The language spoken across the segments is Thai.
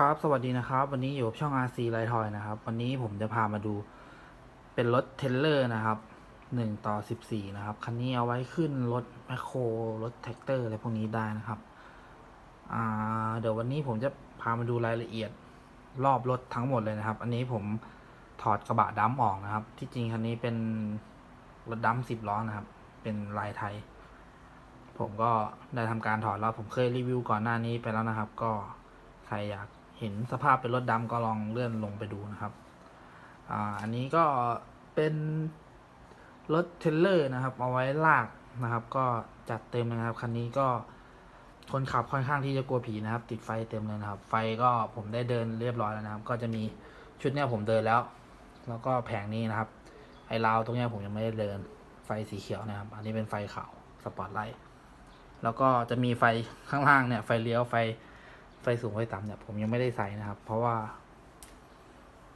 ครับ สวัสดีนะครับ วันนี้อยู่ช่อง RC ไลทอยนะครับ วันนี้ผมจะพามาดูเป็นรถเทลเลอร์นะครับหนึ่งต่อสิบสี่นะครับ คันนี้เอาไว้ขึ้นรถแมคโครรถแท็กเตอร์อะไรพวกนี้ได้นะครับ อ่า เดี๋ยววันนี้ผมจะพามาดูรายละเอียดรอบรถทั้งหมดเลยนะครับ อันนี้ผมถอดกระบะดัมออกนะครับ ที่จริงคันนี้เป็นรถดัมสิบล้อนะครับ เป็นลายไทย ผมก็ได้ทำการถอดแล้วผมเคยรีวิวก่อนหน้านี้ไปแล้วนะครับ ก็ใครอยาก เห็นสภาพเป็นรถดำก็ลองเลื่อนลงไปดูนะครับ อ่า อันนี้ก็เป็นรถเทรลเลอร์นะครับ เอาไว้ลากนะครับ ก็จัดเต็มเลยนะครับ คันนี้ก็คนขับค่อนข้างที่จะกลัวผีนะครับ ติดไฟเต็มเลยนะครับ ไฟก็ผมได้เดินเรียบร้อยแล้วนะครับ ก็จะมีชุดเนี้ยผมเดินแล้ว แล้วก็แผงนี้นะครับ ไอ้ราวตรงเนี้ยผมยังไม่ได้เดิน ไฟสีเขียวนะครับ อันนี้เป็นไฟขาวสปอตไลท์ แล้วก็จะมีไฟข้างล่างเนี่ย ไฟเลี้ยวไฟ ไฟสูงไฟต่ำเนี่ยผมยังไม่ได้ใส่นะครับ เพราะว่า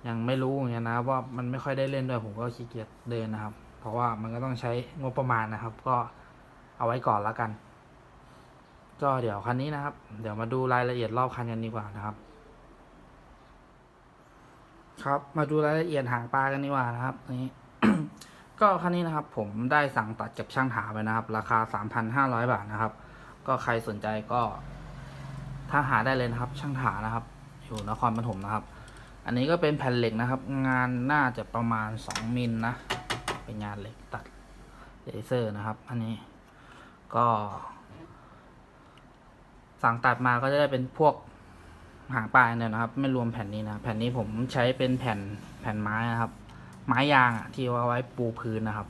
ยังไม่รู้อย่างเงี้ยนะว่ามันไม่ค่อยได้เล่นด้วยผมก็ขี้เกียจเดินนะครับ เพราะว่ามันก็ต้องใช้งบประมาณนะครับ ก็เอาไว้ก่อนแล้วกัน ก็เดี๋ยวคันนี้นะครับ เดี๋ยวมาดูรายละเอียดรอบคันกันดีกว่านะครับ ครับมาดูรายละเอียดหางปลากันดีกว่านะครับนี้ก็คันนี้นะครับผมได้สั่งตัดกับช่างถาไปนะครับ ราคา 3,500 บาทนะครับ ก็ใครสนใจก็ ถ้าหาได้เลยนะครับ ช่างถานะครับ อยู่นครปฐมนะครับ อันนี้ก็เป็นแผ่นเหล็กนะครับ งานน่าจะประมาณ 2มิลนะ เป็นงานเหล็กตัดเลเซอร์นะครับ อันนี้ก็ สั่งตัดมาก็จะได้เป็นพวกหางปลายเนี่ยนะครับ ไม่รวมแผ่นนี้นะ แผ่นนี้ผมใช้เป็นแผ่นแผ่นไม้นะครับ ไม้ยางอะที่เอาไว้ปูพื้นนะครับ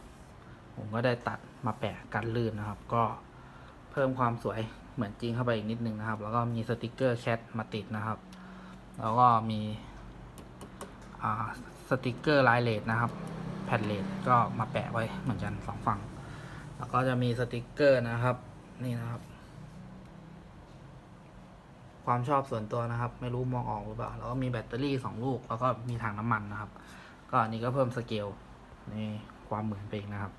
ผมก็ได้ตัดมาแปะกันลื่นนะครับ ก็เพิ่มความสวย เหมือนจริงเข้าไปอีกนิดนึงนะครับ แล้วก็มีสติกเกอร์แคทมาติดนะครับ แล้วก็มีสติกเกอร์ลายเลดนะครับ แผ่นเลดก็มาแปะไว้เหมือนกันสองฝั่ง แล้วก็จะมีสติกเกอร์นะครับ นี่นะครับ ความชอบส่วนตัวนะครับ ไม่รู้มองออกหรือเปล่า แล้วก็มีแบตเตอรี่สองลูก แล้วก็มีถังน้ำมันนะครับ ก็อันนี้ก็เพิ่มสเกลในความเหมือนไปอีกนะครับ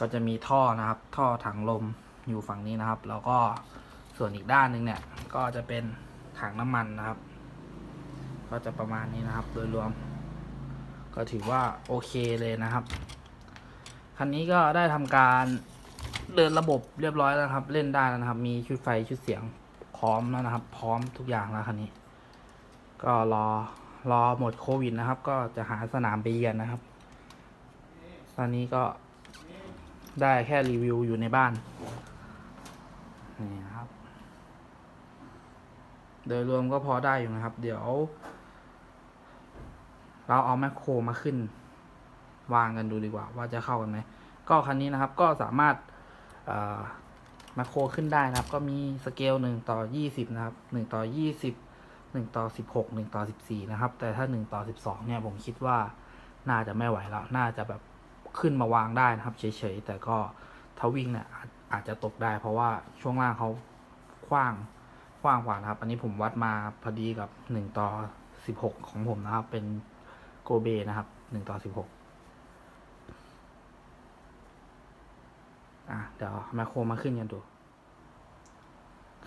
ก็จะมีท่อนะครับ ท่อถังลม อยู่ฝั่งนี้นะครับ แล้วก็ส่วนอีกด้านหนึ่งเนี่ย ก็จะเป็นถังน้ำมันนะครับ ก็จะประมาณนี้นะครับ โดยรวม ก็ถือว่าโอเคเลยนะครับคันนี้ก็ได้ทำการเดินระบบเรียบร้อยแล้วครับ เล่นได้แล้วนะครับ มีชุดไฟชุดเสียงพร้อมแล้วนะครับ พร้อมทุกอย่างแล้วคันนี้ ก็รอรอหมดโควิดนะครับ ก็จะหาสนามไปเยือนนะครับ ตอนนี้ก็ได้แค่รีวิวอยู่ในบ้าน นี่นะครับ โดยรวมก็พอได้อยู่นะครับ เดี๋ยว เราเอาแมคโครมาขึ้น วางกันดูดีกว่า ว่าจะเข้ากันไหม ก็คันนี้นะครับก็สามารถแมคโครขึ้นได้นะครับ ก็มีสเกลหนึ่งต่อยี่สิบนะครับหนึ่งต่อยี่สิบหนึ่งต่อสิบหกหนึ่งต่อสิบสี่นะครับ แต่ถ้าหนึ่งต่อสิบสองเนี่ยผมคิดว่าน่าจะไม่ไหวแล้ว น่าจะแบบขึ้นมาวางได้นะครับเฉยๆ แต่ก็ถ้าวิ่งเนี่ยอาจ อาจจะตกได้เพราะว่าช่วงล่างเขากว้างกว้างกว่านะครับ อันนี้ผมวัดมาพอดีกับหนึ่งต่อสิบหกของผมนะครับ เป็นโกเบนะครับหนึ่งต่อสิบหกอะเดี๋ยวแมคโครมาขึ้นกันดู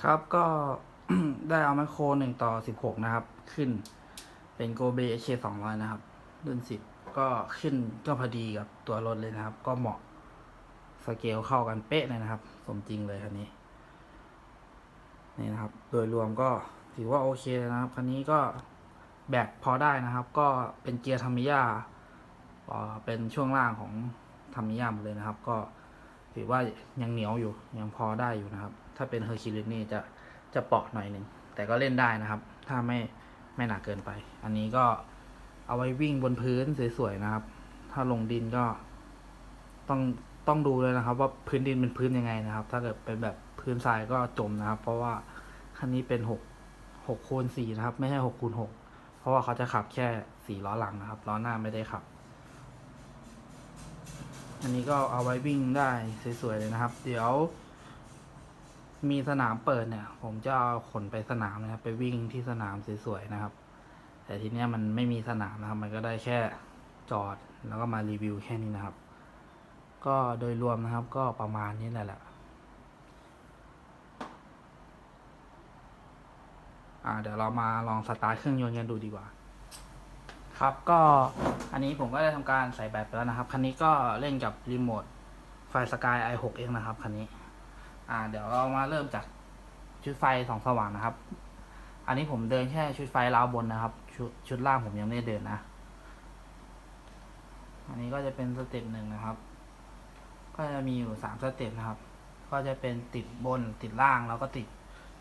ครับก็ได้เอาแมคโครหนึ่งต่อสิบหกนะครับ ขึ้นเป็นโกเบเคสองร้อยนะครับ รุ่นสิบก็ขึ้นก็พอดีกับตัวรถเลยนะครับ ก็เหมาะ สเกลเข้ากันเป๊ะเลยนะครับ สมจริงเลยคันนี้ นี่นะครับ โดยรวมก็ถือว่าโอเคเลยนะครับ คันนี้ก็แบกพอได้นะครับ ก็เป็นเกียร์ธรรมิยาอ่าเป็นช่วงล่างของธรรมิยาหมดเลยนะครับ ก็ถือว่ายังเหนียวอยู่ยังพอได้อยู่นะครับ ถ้าเป็นเฮอร์คิวลิสนี่จะจะเปาะหน่อยหนึ่งแต่ก็เล่นได้นะครับ ถ้าไม่ไม่หนักเกินไป อันนี้ก็เอาไว้วิ่งบนพื้นสวยๆนะครับ ถ้าลงดินก็ต้อง ต้องดูเลยนะครับ ว่าพื้นดินเป็นพื้นยังไงนะครับ ถ้าเกิดเป็นแบบพื้นทรายก็จมนะครับ เพราะว่าคันนี้เป็นหกหกคูณสี่นะครับ ไม่ใช่หกคูณหกเพราะว่าเขาจะขับแค่สี่ล้อหลังนะครับล้อหน้าไม่ได้ขับ อันนี้ก็เอาไว้วิ่งได้สวยๆเลยนะครับ เดี๋ยว มีสนามเปิดเนี่ย ผมจะเอาขนไปสนามนะครับ ไปวิ่งที่สนามสวยๆนะครับ แต่ทีเนี้ยมันไม่มีสนามนะครับ มันก็ได้แค่จอดแล้วก็มารีวิวแค่นี้นะครับ ก็โดยรวมนะครับก็ประมาณนี้แหละแหละอ่าเดี๋ยวเรามาลองสตาร์ทเครื่องยนต์กันดูดีกว่า ครับก็อันนี้ผมก็ได้ทำการใส่แบตไปแล้วนะครับ คันนี้ก็เล่นกับรีโมทไฟสกาย i6x นะครับคันนี้ อ่า เดี๋ยวเรามาเริ่มจากชุดไฟสองสว่างนะครับ อันนี้ผมเดินแค่ชุดไฟราวบนนะครับชุดชุดล่างผมยังไม่ได้เดินนะ อันนี้ก็จะเป็นสเต็ปหนึ่งนะครับ ก็จะมีอยู่สามสเต็ปนะครับ ก็จะเป็นติดบนติดล่างแล้วก็ติด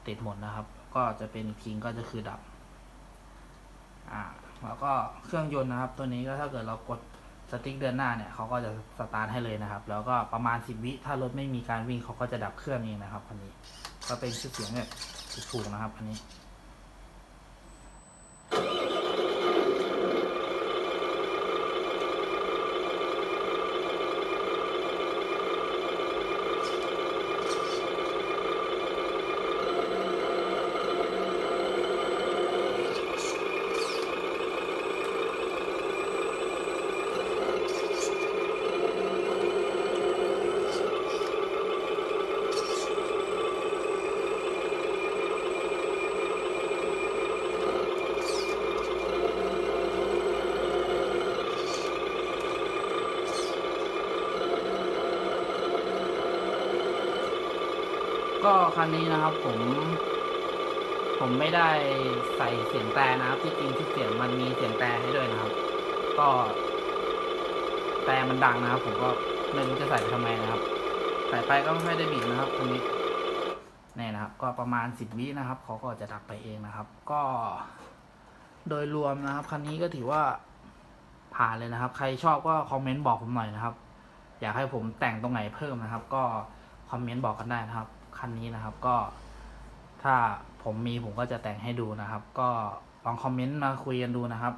ติดหมดนะครับ ก็จะเป็นอีกทีก็จะคือดับ อ่า แล้วก็เครื่องยนต์นะครับ ตัวนี้ก็ถ้าเกิดเรากดสติ๊กเดินหน้าเนี่ยเขาก็จะสตาร์ทให้เลยนะครับ แล้วก็ประมาณสิบวิถ้ารถไม่มีการวิ่งเขาก็จะดับเครื่องเองนะครับคันนี้ ก็เป็นชื่อเสียงแบบถูกๆนะครับอันนี้ ก็คันนี้นะครับผม ผมไม่ได้ใส่เสียงแต่นะครับ ที่จริงที่เสียงมันมีเสียงแต่ให้ด้วยนะครับ ก็ แต่มันดังนะครับ ผมก็ไม่รู้จะใส่ไปทำไมนะครับใส่ไปก็ไม่ค่อยได้บิดนะครับคันนี้นี่นะครับ ก็ประมาณสิบวินะครับเขาก็จะดับไปเองนะครับ ก็ โดยรวมนะครับคันนี้ก็ถือว่าผ่านเลยนะครับ ใครชอบก็คอมเมนต์บอกผมหน่อยนะครับ อยากให้ผมแต่งตรงไหนเพิ่มนะครับ ก็คอมเมนต์บอกกันได้นะครับ คันนี้นะครับ ก็ถ้าผมมีผมก็จะแต่งให้ดูนะครับ ก็ลองคอมเมนต์มาคุยกันดูนะครับ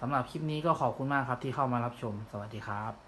สำหรับคลิปนี้ก็ขอบคุณมากครับที่เข้ามารับชม สวัสดีครับ